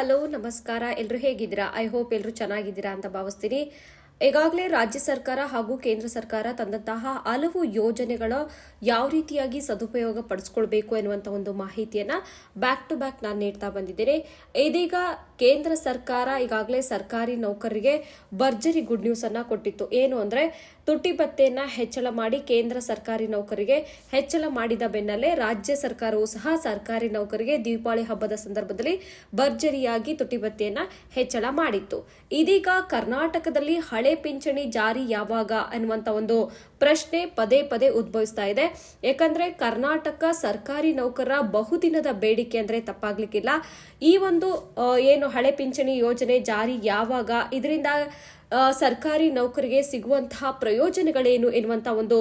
Hello, ನಮಸ್ಕಾರ. ಎಲ್ಲರೂ ಹೇಗಿದ್ದೀರಾ? ಐ ಹೋಪ್ ಎಲ್ಲರೂ ಚೆನ್ನಾಗಿದ್ದೀರಾ ಅಂತ ಭಾವಿಸ್ತೀನಿ. ಈಗಾಗಲೇ ರಾಜ್ಯ ಸರ್ಕಾರ ಹಾಗೂ ಕೇಂದ್ರ ಸರ್ಕಾರ ತಂದಂತಹ ಹಲವು ಯೋಜನೆಗಳ ಯಾವ ರೀತಿಯಾಗಿ ಸದುಪಯೋಗ ಪಡಿಸ್ಕೊಳ್ಬೇಕು ಎನ್ನುವಂಥ ಒಂದು ಮಾಹಿತಿಯನ್ನ ಬ್ಯಾಕ್ ಟು ಬ್ಯಾಕ್ ನಾನು ನೀಡ್ತಾ ಬಂದಿದ್ದೇನೆ. ಇದೀಗ ಕೇಂದ್ರ ಸರ್ಕಾರ ಈಗಾಗಲೇ ಸರ್ಕಾರಿ ನೌಕರರಿಗೆ ಭರ್ಜರಿ ಗುಡ್ ನ್ಯೂಸ್ ಅನ್ನ ಕೊಟ್ಟಿತ್ತು. ಏನು ಅಂದ್ರೆ ತುಟಿ ಭತ್ಯೆಯನ್ನ ಹೆಚ್ಚಳ ಮಾಡಿ ಕೇಂದ್ರ ಸರ್ಕಾರಿ ನೌಕರಿಗೆ ಹೆಚ್ಚಳ ಮಾಡಿದ ಬೆನ್ನಲ್ಲೇ ರಾಜ್ಯ ಸರ್ಕಾರವು ಸಹ ಸರ್ಕಾರಿ ನೌಕರಿಗೆ ದೀಪಾವಳಿ ಹಬ್ಬದ ಸಂದರ್ಭದಲ್ಲಿ ಭರ್ಜರಿಯಾಗಿ ತುಟಿ ಭತ್ಯೆಯನ್ನ ಹೆಚ್ಚಳ ಮಾಡಿತ್ತು. ಇದೀಗ ಕರ್ನಾಟಕದಲ್ಲಿ ಹಳೆ ಪಿಂಚಣಿ ಜಾರಿ ಯಾವಾಗ ಅನ್ನುವಂತ ಒಂದು ಪ್ರಶ್ನೆ ಪದೇ ಪದೇ ಉದ್ಭವಿಸ್ತಾ ಇದೆ. ಯಾಕಂದ್ರೆ ಕರ್ನಾಟಕ ಸರ್ಕಾರಿ ನೌಕರರ ಬಹುದಿನದ ಬೇಡಿಕೆ ಅಂದ್ರೆ ತಪ್ಪಾಗ್ಲಿಕ್ಕಿಲ್ಲ. ಈ ಒಂದು ಏನು ಹಳೆ ಪಿಂಚಣಿ ಯೋಜನೆ ಜಾರಿ ಯಾವಾಗ, ಇದರಿಂದ ಸರ್ಕಾರಿ ನೌಕರಿಗೆ ಸಿಗುವಂತಹ ಪ್ರಯೋಜನಗಳೇನು ಎನ್ನುವಂಥ ಒಂದು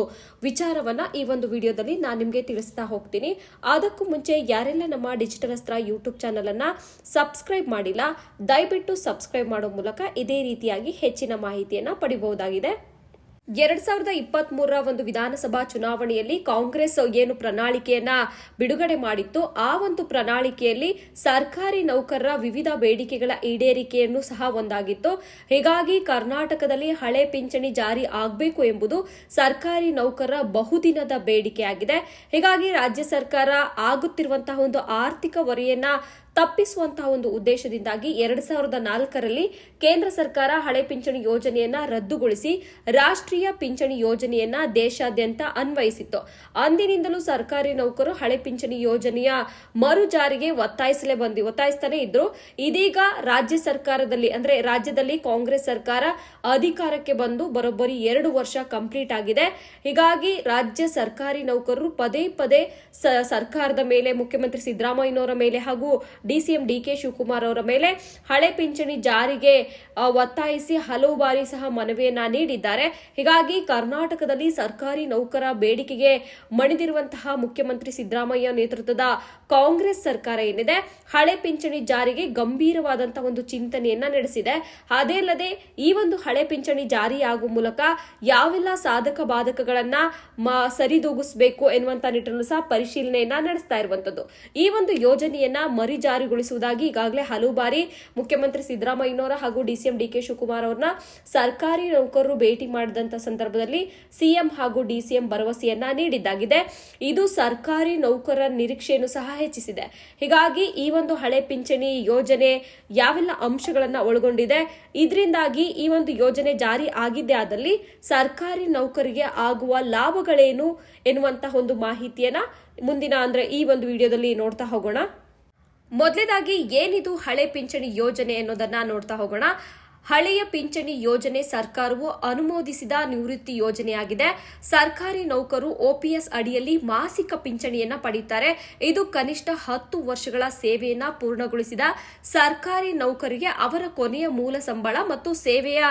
ವಿಚಾರವನ್ನ ಈ ಒಂದು ವಿಡಿಯೋದಲ್ಲಿ ನಾನು ನಿಮಗೆ ತಿಳಿಸ್ತಾ ಹೋಗ್ತೀನಿ. ಅದಕ್ಕೂ ಮುಂಚೆ ಯಾರೆಲ್ಲ ನಮ್ಮ ಡಿಜಿಟಲ್ ಅಸ್ತ್ರ ಯೂಟ್ಯೂಬ್ ಚಾನಲ್ ಅನ್ನ ಸಬ್ಸ್ಕ್ರೈಬ್ ಮಾಡಿಲ್ಲ, ದಯವಿಟ್ಟು ಸಬ್ಸ್ಕ್ರೈಬ್ ಮಾಡೋ ಮೂಲಕ ಇದೇ ರೀತಿಯಾಗಿ ಹೆಚ್ಚಿನ ಮಾಹಿತಿಯನ್ನ ಪಡಿಬಹುದಾಗಿದೆ. ಎರಡ್ ಸಾವಿರದ ಇಪ್ಪತ್ತ್ ಮೂರರ ಒಂದು ವಿಧಾನಸಭಾ ಚುನಾವಣೆಯಲ್ಲಿ ಕಾಂಗ್ರೆಸ್ ಏನು ಪ್ರಣಾಳಿಕೆಯನ್ನ ಬಿಡುಗಡೆ ಮಾಡಿತ್ತು, ಆ ಒಂದು ಪ್ರಣಾಳಿಕೆಯಲ್ಲಿ ಸರ್ಕಾರಿ ನೌಕರರ ವಿವಿಧ ಬೇಡಿಕೆಗಳ ಈಡೇರಿಕೆಯನ್ನು ಸಹ ಒಂದಾಗಿತ್ತು. ಹೀಗಾಗಿ ಕರ್ನಾಟಕದಲ್ಲಿ ಹಳೆ ಪಿಂಚಣಿ ಜಾರಿ ಆಗಬೇಕು ಎಂಬುದು ಸರ್ಕಾರಿ ನೌಕರರ ಬಹುದಿನದ ಬೇಡಿಕೆಯಾಗಿದೆ. ಹೀಗಾಗಿ ರಾಜ್ಯ ಸರ್ಕಾರ ಆಗುತ್ತಿರುವಂತಹ ಒಂದು ಆರ್ಥಿಕ ಹೊರೆಯನ್ನ ತಪ್ಪಿಸುವಂತಹ ಒಂದು ಉದ್ದೇಶದಿಂದಾಗಿ ಎರಡ್ ಸಾವಿರದ ನಾಲ್ಕರಲ್ಲಿ ಕೇಂದ್ರ ಸರ್ಕಾರ ಹಳೆ ಪಿಂಚಣಿ ಯೋಜನೆಯನ್ನ ರದ್ದುಗೊಳಿಸಿ ರಾಷ್ಟ್ರೀಯ ಪಿಂಚಣಿ ಯೋಜನೆಯನ್ನ ದೇಶಾದ್ಯಂತ ಅನ್ವಯಿಸಿತ್ತು. ಅಂದಿನಿಂದಲೂ ಸರ್ಕಾರಿ ನೌಕರು ಹಳೆ ಪಿಂಚಣಿ ಯೋಜನೆಯ ಮರು ಜಾರಿಗೆ ಒತ್ತಾಯಿಸಲೇ ಬಂದಿ, ಒತ್ತಾಯಿಸ್ತಾನೆ ಇದ್ರು. ಇದೀಗ ರಾಜ್ಯ ಸರ್ಕಾರದಲ್ಲಿ ಅಂದ್ರೆ ರಾಜ್ಯದಲ್ಲಿ ಕಾಂಗ್ರೆಸ್ ಸರ್ಕಾರ ಅಧಿಕಾರಕ್ಕೆ ಬಂದು ಬರೋಬ್ಬರಿ ಎರಡು ವರ್ಷ ಕಂಪ್ಲೀಟ್ ಆಗಿದೆ. ಹೀಗಾಗಿ ರಾಜ್ಯ ಸರ್ಕಾರಿ ನೌಕರರು ಪದೇ ಪದೇ ಸರ್ಕಾರದ ಮೇಲೆ ಮುಖ್ಯಮಂತ್ರಿ ಸಿದ್ದರಾಮಯ್ಯನವರ ಮೇಲೆ ಹಾಗೂ ಡಿಸಿಎಂ ಡಿ ಕೆ ಶಿವಕುಮಾರ್ ಅವರ ಮೇಲೆ ಹಳೆ ಪಿಂಚಣಿ ಜಾರಿಗೆ ಒತ್ತಾಯಿಸಿ ಹಲವು ಬಾರಿ ಸಹ ಮನವಿಯನ್ನ ನೀಡಿದ್ದಾರೆ. ಹೀಗಾಗಿ ಕರ್ನಾಟಕದಲ್ಲಿ ಸರ್ಕಾರಿ ನೌಕರ ಬೇಡಿಕೆಗೆ ಮಣಿದಿರುವಂತಹ ಮುಖ್ಯಮಂತ್ರಿ ಸಿದ್ದರಾಮಯ್ಯ ನೇತೃತ್ವದ ಕಾಂಗ್ರೆಸ್ ಸರ್ಕಾರ ಏನಿದೆ, ಹಳೆ ಪಿಂಚಣಿ ಜಾರಿಗೆ ಗಂಭೀರವಾದಂತಹ ಒಂದು ಚಿಂತನೆಯನ್ನ ನಡೆಸಿದೆ. ಅದೇ ಅಲ್ಲದೆ ಈ ಒಂದು ಹಳೆ ಪಿಂಚಣಿ ಜಾರಿಯಾಗುವ ಮೂಲಕ ಯಾವೆಲ್ಲ ಸಾಧಕ ಬಾಧಕಗಳನ್ನ ಸರಿದೂಗಿಸಬೇಕು ಎನ್ನುವಂತ ನಿಟ್ಟಿನಲ್ಲೂ ಸಹ ಪರಿಶೀಲನೆಯನ್ನ ನಡೆಸ್ತಾ ಇರುವಂತದ್ದು. ಈ ಒಂದು ಯೋಜನೆಯನ್ನ ಮರಿ ಜಾರಿಗೊಳಿಸುವುದಾಗಿ ಈಗಾಗಲೇ ಹಲವು ಬಾರಿ ಮುಖ್ಯಮಂತ್ರಿ ಸಿದ್ದರಾಮಯ್ಯನವರ ಹಾಗೂ ಡಿಸಿಎಂ ಡಿ ಕೆ ಶಿವಕುಮಾರ್ ಅವರನ್ನ ಸರ್ಕಾರಿ ನೌಕರರು ಭೇಟಿ ಮಾಡಿದಂತ ಸಂದರ್ಭದಲ್ಲಿ ಸಿಎಂ ಹಾಗೂ ಡಿಸಿಎಂ ಭರವಸೆಯನ್ನ ನೀಡಿದ್ದಾಗಿದೆ. ಇದು ಸರ್ಕಾರಿ ನೌಕರರ ನಿರೀಕ್ಷೆಯನ್ನು ಸಹ ಹೆಚ್ಚಿಸಿದೆ. ಹೀಗಾಗಿ ಈ ಒಂದು ಹಳೆ ಪಿಂಚಣಿ ಯೋಜನೆ ಯಾವೆಲ್ಲ ಅಂಶಗಳನ್ನ ಒಳಗೊಂಡಿದೆ, ಇದರಿಂದಾಗಿ ಈ ಒಂದು ಯೋಜನೆ ಜಾರಿ ಆಗಿದ್ದೇ ಆದಲ್ಲಿ ಸರ್ಕಾರಿ ನೌಕರಿಗೆ ಆಗುವ ಲಾಭಗಳೇನು ಎನ್ನುವಂತಹ ಒಂದು ಮಾಹಿತಿಯನ್ನ ಮುಂದಿನ ಅಂದ್ರೆ ಈ ಒಂದು ವಿಡಿಯೋದಲ್ಲಿ ನೋಡ್ತಾ ಹೋಗೋಣ. ಮೊದಲೇದಾಗಿ ಏನಿದು ಹಳೆ ಪಿಂಚಣಿ ಯೋಜನೆ ಅನ್ನೋದನ್ನ ನೋಡ್ತಾ ಹೋಗೋಣ. ಹಳೆಯ ಪಿಂಚಣಿ ಯೋಜನೆ ಸರ್ಕಾರವು ಅನುಮೋದಿಸಿದ ನಿವೃತ್ತಿ ಯೋಜನೆಯಾಗಿದೆ. ಸರ್ಕಾರಿ ನೌಕರು ಓಪಿಎಸ್ ಅಡಿಯಲ್ಲಿ ಮಾಸಿಕ ಪಿಂಚಣಿಯನ್ನ ಪಡೆಯುತ್ತಾರೆ ಇದು ಕನಿಷ್ಠ ಹತ್ತು ವರ್ಷಗಳ ಸೇವೆಯನ್ನ ಪೂರ್ಣಗೊಳಿಸಿದ ಸರ್ಕಾರಿ ನೌಕರಿಗೆ ಅವರ ಕೊನೆಯ ಮೂಲ ಸಂಬಳ ಮತ್ತು ಸೇವೆಯ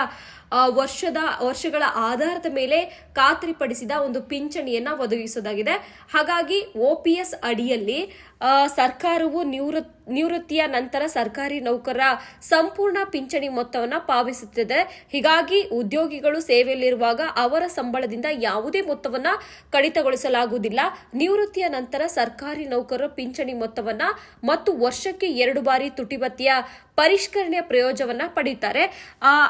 ವರ್ಷದ ವರ್ಷಗಳ ಆಧಾರದ ಮೇಲೆ ಖಾತ್ರಿಪಡಿಸಿದ ಒಂದು ಪಿಂಚಣಿಯನ್ನ ಒದಗಿಸೋದಾಗಿದೆ. ಹಾಗಾಗಿ ಒಪಿಎಸ್ ಅಡಿಯಲ್ಲಿ ಸರ್ಕಾರವು ನಿವೃತ್ ನಿವೃತ್ತಿಯ ನಂತರ ಸರ್ಕಾರಿ ನೌಕರರ ಸಂಪೂರ್ಣ ಪಿಂಚಣಿ ಮೊತ್ತವನ್ನು ಪಾವತಿಸುತ್ತದೆ. ಹೀಗಾಗಿ ಉದ್ಯೋಗಿಗಳು ಸೇವೆಯಲ್ಲಿರುವಾಗ ಅವರ ಸಂಬಳದಿಂದ ಯಾವುದೇ ಮೊತ್ತವನ್ನು ಕಡಿತಗೊಳಿಸಲಾಗುವುದಿಲ್ಲ. ನಿವೃತ್ತಿಯ ನಂತರ ಸರ್ಕಾರಿ ನೌಕರರ ಪಿಂಚಣಿ ಮೊತ್ತವನ್ನು ಮತ್ತು ವರ್ಷಕ್ಕೆ ಎರಡು ಬಾರಿ ತುಟಿಬತ್ತಿಯ ಪರಿಷ್ಕರಣೆಯ ಪ್ರಯೋಜನವನ್ನ ಪಡೆಯುತ್ತಾರೆ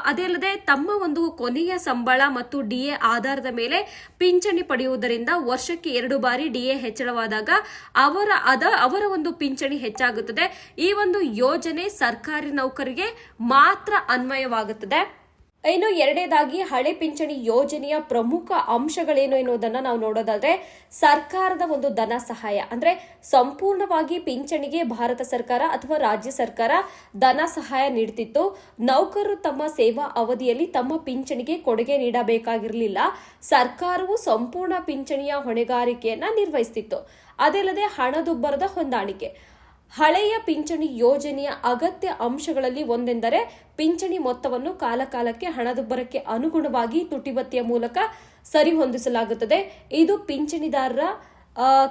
ಅದೇ ಅಲ್ಲದೆ ತಮ್ಮ ಒಂದು ಕೊನೆಯ ಸಂಬಳ ಮತ್ತು ಡಿಎ ಆಧಾರದ ಮೇಲೆ ಪಿಂಚಣಿ ಪಡೆಯುವುದರಿಂದ ವರ್ಷಕ್ಕೆ ಎರಡು ಬಾರಿ ಡಿಎ ಹೆಚ್ಚಳವಾದಾಗ ಅವರ ಅದ, ಅವರ ಒಂದು ಪಿಂಚಣಿ ಹೆಚ್ಚಾಗುತ್ತದೆ. ಈ ಒಂದು ಯೋಜನೆ ಸರ್ಕಾರಿ ನೌಕರಿಗೆ ಮಾತ್ರ ಅನ್ವಯವಾಗುತ್ತದೆ. ಇನ್ನು ಎರಡನೇದಾಗಿ ಹಳೆ ಪಿಂಚಣಿ ಯೋಜನೆಯ ಪ್ರಮುಖ ಅಂಶಗಳೇನು ಎನ್ನುವುದನ್ನ ನಾವು ನೋಡೋದಾದ್ರೆ ಸರ್ಕಾರದ ಒಂದು ಧನ ಸಹಾಯ. ಅಂದ್ರೆ ಸಂಪೂರ್ಣವಾಗಿ ಪಿಂಚಣಿಗೆ ಭಾರತ ಸರ್ಕಾರ ಅಥವಾ ರಾಜ್ಯ ಸರ್ಕಾರ ಧನ ಸಹಾಯ ನೀಡುತ್ತಿತ್ತು ನೌಕರರು ತಮ್ಮ ಸೇವಾ ಅವಧಿಯಲ್ಲಿ ತಮ್ಮ ಪಿಂಚಣಿಗೆ ಕೊಡುಗೆ ನೀಡಬೇಕಾಗಿರಲಿಲ್ಲ. ಸರ್ಕಾರವು ಸಂಪೂರ್ಣ ಪಿಂಚಣಿಯ ಹೊಣೆಗಾರಿಕೆಯನ್ನ ನಿರ್ವಹಿಸುತ್ತಿತ್ತು ಅದಲ್ಲದೆ ಹಣದುಬ್ಬರದ ಹೊಂದಾಣಿಕೆ. ಹಳೆಯ ಪಿಂಚಣಿ ಯೋಜನೆಯ ಅಗತ್ಯ ಅಂಶಗಳಲ್ಲಿ ಒಂದೆಂದರೆ ಪಿಂಚಣಿ ಮೊತ್ತವನ್ನು ಕಾಲಕಾಲಕ್ಕೆ ಹಣದುಬ್ಬರಕ್ಕೆ ಅನುಗುಣವಾಗಿ ತುಟಿಬತ್ತಿಯ ಮೂಲಕ ಸರಿಹೊಂದಿಸಲಾಗುತ್ತದೆ. ಇದು ಪಿಂಚಣಿದಾರರ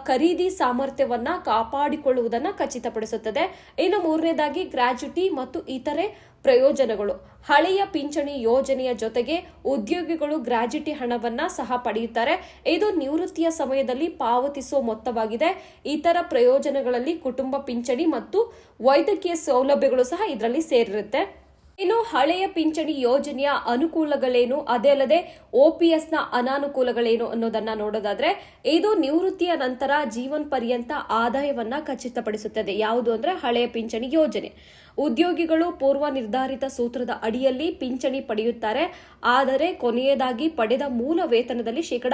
ಖರೀದಿ ಸಾಮರ್ಥ್ಯವನ್ನ ಕಾಪಾಡಿಕೊಳ್ಳುವುದನ್ನ ಖಚಿತಪಡಿಸುತ್ತದೆ. ಇನ್ನು ಮೂರನೇದಾಗಿ ಗ್ರಾಜ್ಯುಟಿ ಮತ್ತು ಇತರೆ ಪ್ರಯೋಜನಗಳು. ಹಳೆಯ ಪಿಂಚಣಿ ಯೋಜನೆಯ ಜೊತೆಗೆ ಉದ್ಯೋಗಿಗಳು ಗ್ರಾಜ್ಯುಟಿ ಹಣವನ್ನ ಸಹ ಪಡೆಯುತ್ತಾರೆ. ಇದು ನಿವೃತ್ತಿಯ ಸಮಯದಲ್ಲಿ ಪಾವತಿಸುವ ಮೊತ್ತವಾಗಿದೆ. ಇತರ ಪ್ರಯೋಜನಗಳಲ್ಲಿ ಕುಟುಂಬ ಪಿಂಚಣಿ ಮತ್ತು ವೈದ್ಯಕೀಯ ಸೌಲಭ್ಯಗಳು ಸಹ ಇದರಲ್ಲಿ ಸೇರಿರುತ್ತೆ. ಇನ್ನು ಹಳೆಯ ಪಿಂಚಣಿ ಯೋಜನೆಯ ಅನುಕೂಲಗಳೇನು? ಅದೇ ಅಲ್ಲದೆ ಓಪಿಎಸ್ನ ಅನಾನುಕೂಲಗಳೇನು ಅನ್ನೋದನ್ನ ನೋಡೋದಾದ್ರೆ, ಇದು ನಿವೃತ್ತಿಯ ನಂತರ ಜೀವನ್ ಪರ್ಯಂತ ಆದಾಯವನ್ನ ಖಚಿತಪಡಿಸುತ್ತದೆ. ಯಾವುದು ಅಂದ್ರೆ ಹಳೆಯ ಪಿಂಚಣಿ ಯೋಜನೆ. ಉದ್ಯೋಗಿಗಳು ಪೂರ್ವ ನಿರ್ಧಾರಿತ ಸೂತ್ರದ ಅಡಿಯಲ್ಲಿ ಪಿಂಚಣಿ ಪಡೆಯುತ್ತಾರೆ. ಆದರೆ ಕೊನೆಯದಾಗಿ ಪಡೆದ ಮೂಲ ವೇತನದಲ್ಲಿ ಶೇಕಡ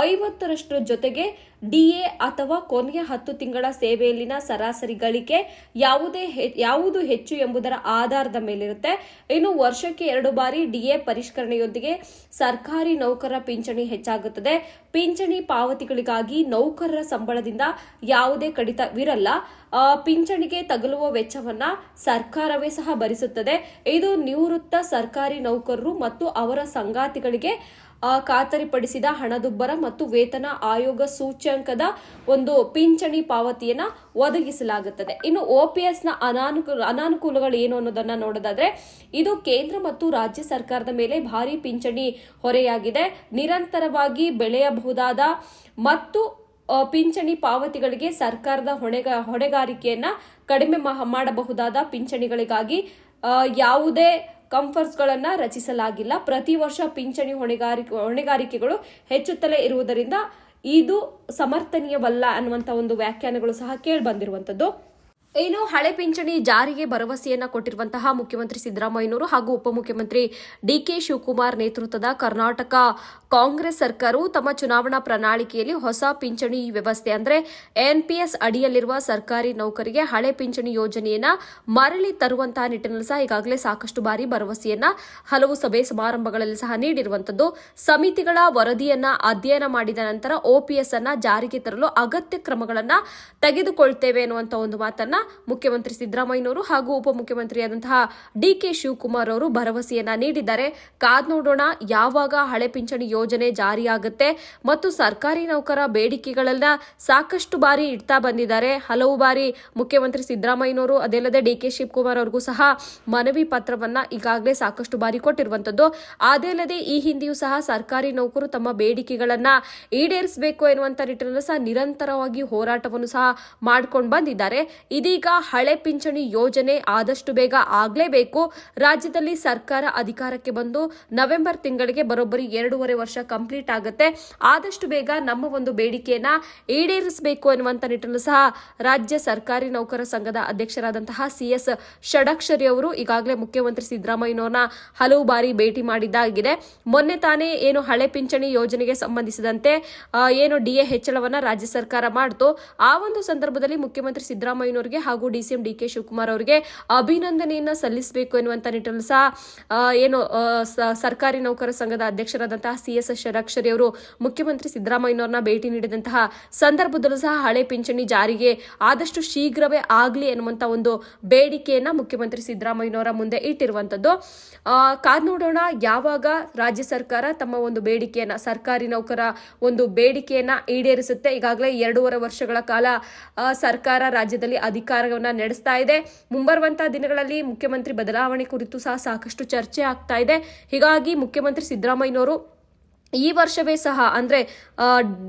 ಐವತ್ತರಷ್ಟು ಜೊತೆಗೆ ಡಿಎ ಅಥವಾ ಕೊನೆಯ ಹತ್ತು ತಿಂಗಳ ಸೇವೆಯಲ್ಲಿನ ಸರಾಸರಿ ಗಳಿಕೆ ಯಾವುದೇ ಯಾವುದು ಹೆಚ್ಚು ಎಂಬುದರ ಆಧಾರದ ಮೇಲಿರುತ್ತೆ. ಇನ್ನು ವರ್ಷಕ್ಕೆ ಎರಡು ಬಾರಿ ಡಿಎ ಪರಿಷ್ಕರಣೆಯೊಂದಿಗೆ ಸರ್ಕಾರಿ ನೌಕರರ ಪಿಂಚಣಿ ಹೆಚ್ಚಾಗುತ್ತದೆ. ಪಿಂಚಣಿ ಪಾವತಿಗಳಿಗಾಗಿ ನೌಕರರ ಸಂಬಳದಿಂದ ಯಾವುದೇ ಕಡಿತವಿರಲ್ಲ ಪಿಂಚಣಿಗೆ ತಗಲುವ ವೆಚ್ಚವನ್ನ ಸರ್ಕಾರವೇ ಸಹ ಭರಿಸುತ್ತದೆ. ಇದು ನಿವೃತ್ತ ಸರ್ಕಾರಿ ನೌಕರರು ಮತ್ತು ಅವರ ಸಂಗಾತಿಗಳಿಗೆ ಖಾತರಿಪಡಿಸಿದ ಹಣದುಬ್ಬರ ಮತ್ತು ವೇತನ ಆಯೋಗ ಸೂಚ್ಯಂಕದ ಒಂದು ಪಿಂಚಣಿ ಪಾವತಿಯನ್ನ ಒದಗಿಸಲಾಗುತ್ತದೆ. ಇನ್ನು ಓಪಿಎಸ್ನ ಅನಾನುಕೂಲ ಅನಾನುಕೂಲಗಳು ಏನು ಅನ್ನೋದನ್ನ ನೋಡೋದಾದ್ರೆ, ಇದು ಕೇಂದ್ರ ಮತ್ತು ರಾಜ್ಯ ಸರ್ಕಾರದ ಮೇಲೆ ಭಾರಿ ಪಿಂಚಣಿ ಹೊರೆಯಾಗಿದೆ. ನಿರಂತರವಾಗಿ ಬೆಳೆಯಬಹುದಾದ ಮತ್ತು ಪಿಂಚಣಿ ಪಾವತಿಗಳಿಗೆ ಸರ್ಕಾರದ ಹೊಣೆಗ, ಹೊಣೆಗಾರಿಕೆಯನ್ನ ಕಡಿಮೆ ಮಾಡಬಹುದಾದ ಪಿಂಚಣಿಗಳಿಗಾಗಿ ಯಾವುದೇ ಕಂಫರ್ಟ್ಸ್ಗಳನ್ನ ರಚಿಸಲಾಗಿಲ್ಲ. ಪ್ರತಿ ವರ್ಷ ಪಿಂಚಣಿ ಹೊಣೆಗಾರಿಕೆ, ಹೊಣೆಗಾರಿಕೆಗಳು ಹೆಚ್ಚುತ್ತಲೇ ಇರುವುದರಿಂದ ಇದು ಸಮರ್ಥನೀಯವಲ್ಲ ಅನ್ನುವಂಥ ಒಂದು ವ್ಯಾಖ್ಯಾನಗಳು ಸಹ ಕೇಳಿ ಬಂದಿರುವಂತದ್ದು ಇನ್ನು ಹಳೆ ಪಿಂಚಣಿ ಜಾರಿಗೆ ಭರವಸೆಯನ್ನ ಕೊಟ್ಟಿರುವಂತಹ ಮುಖ್ಯಮಂತ್ರಿ ಸಿದ್ದರಾಮಯ್ಯನವರು ಹಾಗೂ ಉಪಮುಖ್ಯಮಂತ್ರಿ ಡಿಕೆ ಶಿವಕುಮಾರ್ ನೇತೃತ್ವದ ಕರ್ನಾಟಕ ಕಾಂಗ್ರೆಸ್ ಸರ್ಕಾರವು ತಮ್ಮ ಚುನಾವಣಾ ಪ್ರಣಾಳಿಕೆಯಲ್ಲಿ ಹೊಸ ಪಿಂಚಣಿ ವ್ಯವಸ್ಥೆ ಅಂದರೆ ಎನ್ಪಿಎಸ್ ಅಡಿಯಲ್ಲಿರುವ ಸರ್ಕಾರಿ ನೌಕರಿಗೆ ಹಳೆ ಪಿಂಚಣಿ ಯೋಜನೆಯನ್ನ ಮರಳಿ ತರುವಂತಹ ನಿಟ್ಟಿನಲ್ಲಿ ಸಹ ಈಗಾಗಲೇ ಸಾಕಷ್ಟು ಬಾರಿ ಭರವಸೆಯನ್ನ ಹಲವು ಸಭೆ ಸಮಾರಂಭಗಳಲ್ಲಿ ಸಹ ನೀಡಿರುವಂತದ್ದು ಸಮಿತಿಗಳ ವರದಿಯನ್ನ ಅಧ್ಯಯನ ಮಾಡಿದ ನಂತರ ಓಪಿಎಸ್ ಅನ್ನ ಜಾರಿಗೆ ತರಲು ಅಗತ್ಯ ಕ್ರಮಗಳನ್ನು ತೆಗೆದುಕೊಳ್ತೇವೆ ಅನ್ನುವಂತ ಒಂದು ಮಾತನ್ನ ಮುಖ್ಯಮಂತ್ರಿ ಸಿದ್ದರಾಮಯ್ಯನವರು ಹಾಗೂ ಉಪಮುಖ್ಯಮಂತ್ರಿಯಾದಂತಹ ಡಿಕೆ ಶಿವಕುಮಾರ್ ಅವರು ಭರವಸೆಯನ್ನ ನೀಡಿದ್ದಾರೆ. ಕಾದ್ ನೋಡೋಣ, ಯಾವಾಗ ಹಳೆ ಪಿಂಚಣಿ ಯೋಜನೆ ಜಾರಿಯಾಗುತ್ತೆ ಮತ್ತು ಸರ್ಕಾರಿ ನೌಕರ ಬೇಡಿಕೆಗಳನ್ನ ಸಾಕಷ್ಟು ಬಾರಿ ಇಡ್ತಾ ಬಂದಿದ್ದಾರೆ. ಹಲವು ಬಾರಿ ಮುಖ್ಯಮಂತ್ರಿ ಸಿದ್ದರಾಮಯ್ಯನವರು, ಅದಲ್ಲದೆ ಡಿ ಕೆ ಶಿವಕುಮಾರ್ ಅವ್ರಿಗೂ ಸಹ ಮನವಿ ಪತ್ರವನ್ನ ಈಗಾಗಲೇ ಸಾಕಷ್ಟು ಬಾರಿ ಕೊಟ್ಟಿರುವಂತದ್ದು ಅದೇ ಈ ಹಿಂದೆಯೂ ಸಹ ಸರ್ಕಾರಿ ನೌಕರು ತಮ್ಮ ಬೇಡಿಕೆಗಳನ್ನ ಈಡೇರಿಸಬೇಕು ಎನ್ನುವಂತ ನಿಟ್ಟಿನಲ್ಲಿ ಸಹ ನಿರಂತರವಾಗಿ ಹೋರಾಟವನ್ನು ಸಹ ಮಾಡ್ಕೊಂಡು ಬಂದಿದ್ದಾರೆ. ಇದೀಗ ಹಳೆ ಪಿಂಚಣಿ ಯೋಜನೆ ಆದಷ್ಟು ಬೇಗ ಆಗಲೇಬೇಕು. ರಾಜ್ಯದಲ್ಲಿ ಸರ್ಕಾರ ಅಧಿಕಾರಕ್ಕೆ ಬಂದು ನವೆಂಬರ್ ತಿಂಗಳಿಗೆ ಬರೋಬ್ಬರಿ ಎರಡೂವರೆ ವರ್ಷ ಕಂಪ್ಲೀಟ್ ಆಗುತ್ತೆ. ಆದಷ್ಟು ಬೇಗ ನಮ್ಮ ಒಂದು ಬೇಡಿಕೆಯನ್ನ ಈಡೇರಿಸಬೇಕು ಎನ್ನುವಂತ ನಿಟ್ಟಿನಲ್ಲಿ ಸಹ ರಾಜ್ಯ ಸರ್ಕಾರಿ ನೌಕರ ಸಂಘದ ಅಧ್ಯಕ್ಷರಾದಂತಹ ಸಿಎಸ್ ಷಡಾಕ್ಷರಿ ಅವರು ಈಗಾಗಲೇ ಮುಖ್ಯಮಂತ್ರಿ ಸಿದ್ದರಾಮಯ್ಯನವರನ್ನ ಹಲವು ಬಾರಿ ಭೇಟಿ ಮಾಡಿದ್ದಾಗಿದೆ. ಮೊನ್ನೆ ತಾನೇ ಏನು ಹಳೆ ಪಿಂಚಣಿ ಯೋಜನೆಗೆ ಸಂಬಂಧಿಸಿದಂತೆ ಏನು ಡಿಎ ಹೆಚ್ಚಳವನ್ನ ರಾಜ್ಯ ಸರ್ಕಾರ ಮಾಡ್ತು. ಆ ಒಂದು ಸಂದರ್ಭದಲ್ಲಿ ಮುಖ್ಯಮಂತ್ರಿ ಸಿದ್ದರಾಮಯ್ಯನವರಿಗೆ ಹಾಗೂ ಡಿಸಿಎಂ ಡಿ ಕೆ ಶಿವಕುಮಾರ್ ಅವರಿಗೆ ಅಭಿನಂದನೆಯನ್ನು ಸಲ್ಲಿಸಬೇಕು ಎನ್ನುವಂಥ ನಿಟ್ಟಿನಲ್ಲಿ ಸಹ ಏನು ಸರ್ಕಾರಿ ನೌಕರ ಸಂಘದ ಅಧ್ಯಕ್ಷರಾದಂತಹ ಸಿ ಎಸ್ ಶರಾಕ್ಷರಿ ಅವರು ಮುಖ್ಯಮಂತ್ರಿ ಸಿದ್ದರಾಮಯ್ಯನವರನ್ನ ಭೇಟಿ ನೀಡಿದಂತಹ ಸಂದರ್ಭದಲ್ಲೂ ಸಹ ಹಳೆ ಪಿಂಚಣಿ ಜಾರಿಗೆ ಆದಷ್ಟು ಶೀಘ್ರವೇ ಆಗಲಿ ಎನ್ನುವಂಥ ಒಂದು ಬೇಡಿಕೆಯನ್ನ ಮುಖ್ಯಮಂತ್ರಿ ಸಿದ್ದರಾಮಯ್ಯನವರ ಮುಂದೆ ಇಟ್ಟಿರುವಂತದ್ದು. ಆ, ಕಾದ್ ನೋಡೋಣ ಯಾವಾಗ ರಾಜ್ಯ ಸರ್ಕಾರ ತಮ್ಮ ಒಂದು ಬೇಡಿಕೆಯನ್ನ ಸರ್ಕಾರಿ ನೌಕರ ಒಂದು ಬೇಡಿಕೆಯನ್ನ ಈಡೇರಿಸುತ್ತೆ. ಈಗಾಗಲೇ ಎರಡೂವರೆ ವರ್ಷಗಳ ಕಾಲ ಸರ್ಕಾರ ರಾಜ್ಯದಲ್ಲಿ ಅಧಿಕಾರವನ್ನ ನಡೆಸ್ತಾ ಇದೆ. ಮುಂಬರುವಂತಹ ದಿನಗಳಲ್ಲಿ ಮುಖ್ಯಮಂತ್ರಿ ಬದಲಾವಣೆ ಕುರಿತು ಸಹ ಸಾಕಷ್ಟು ಚರ್ಚೆ ಆಗ್ತಾ ಇದೆ. ಹೀಗಾಗಿ ಮುಖ್ಯಮಂತ್ರಿ ಸಿದ್ದರಾಮಯ್ಯನವರು ಈ ವರ್ಷವೇ ಸಹ, ಅಂದ್ರೆ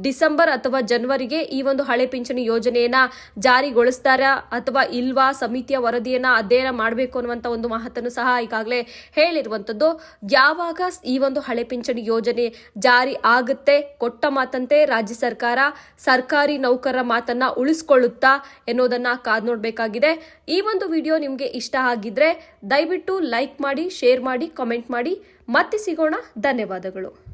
ಡಿಸೆಂಬರ್ ಅಥವಾ ಜನವರಿಗೆ ಈ ಒಂದು ಹಳೆ ಪಿಂಚಣಿ ಯೋಜನೆಯನ್ನ ಜಾರಿಗೊಳಿಸ್ತಾರಾ ಅಥವಾ ಇಲ್ವಾ ಸಮಿತಿಯ ವರದಿಯನ್ನ ಅಧ್ಯಯನ ಮಾಡಬೇಕು ಅನ್ನುವಂತ ಒಂದು ಮಾತನ್ನು ಸಹ ಈಗಾಗಲೇ ಹೇಳಿರುವಂತದ್ದು ಯಾವಾಗ ಈ ಒಂದು ಹಳೆ ಪಿಂಚಣಿ ಯೋಜನೆ ಜಾರಿ ಆಗುತ್ತೆ? ಕೊಟ್ಟ ಮಾತಂತೆ ರಾಜ್ಯ ಸರ್ಕಾರ ಸರ್ಕಾರಿ ನೌಕರರ ಮಾತನ್ನ ಉಳಿಸ್ಕೊಳ್ಳುತ್ತಾ ಎನ್ನುವುದನ್ನ ಕಾದ್ ನೋಡಬೇಕಾಗಿದೆ. ಈ ಒಂದು ವಿಡಿಯೋ ನಿಮಗೆ ಇಷ್ಟ ಆಗಿದ್ರೆ ದಯವಿಟ್ಟು ಲೈಕ್ ಮಾಡಿ, ಶೇರ್ ಮಾಡಿ, ಕಾಮೆಂಟ್ ಮಾಡಿ. ಮತ್ತೆ ಸಿಗೋಣ. ಧನ್ಯವಾದಗಳು.